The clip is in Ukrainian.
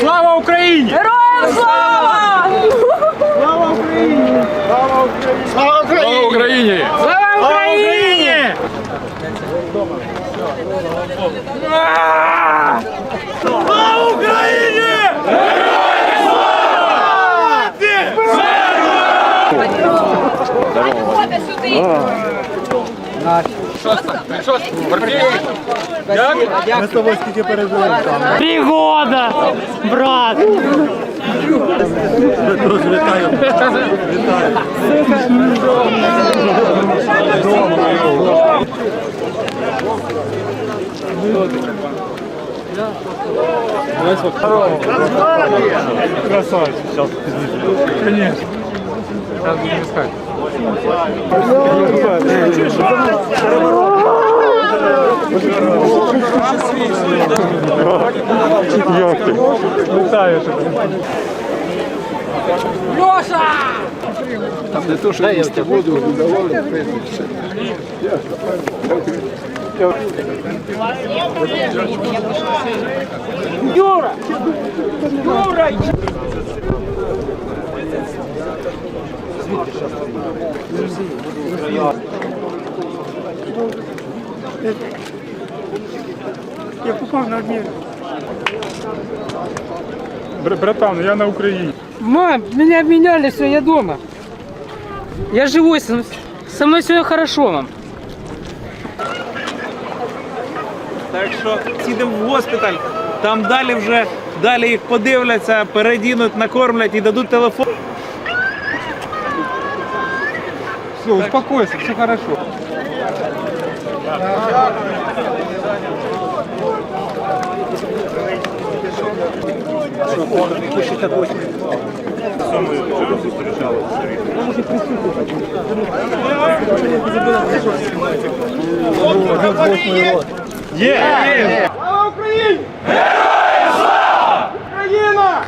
Слава Україні! Героям слава! Слава Україні! Слава Україні! Слава Україні! Слава Україні! Слава Україні! Героям слава! Здорово! Здорово! Здорово! Здорово! Здорово! Ми з тобою скільки пережили там. Три года, брат! Дуже вітаю. Вітаю. Красавец. Сейчас пізніше. Конечно. Сейчас будем искать. Як ти? Вітаю тебе. Юра! Юра! Я попав на обмін. Братан, я на Україні. Мам, меня обменяли, все, я дома. Я живой, со, со мной все хорошо, мам. Так що їдемо в госпіталь, там далі вже далі їх подивляться, передінуть, накормлять і дадуть телефон. Все, успокойся, все хорошо. Є! Слава Україні! Героям! Україна!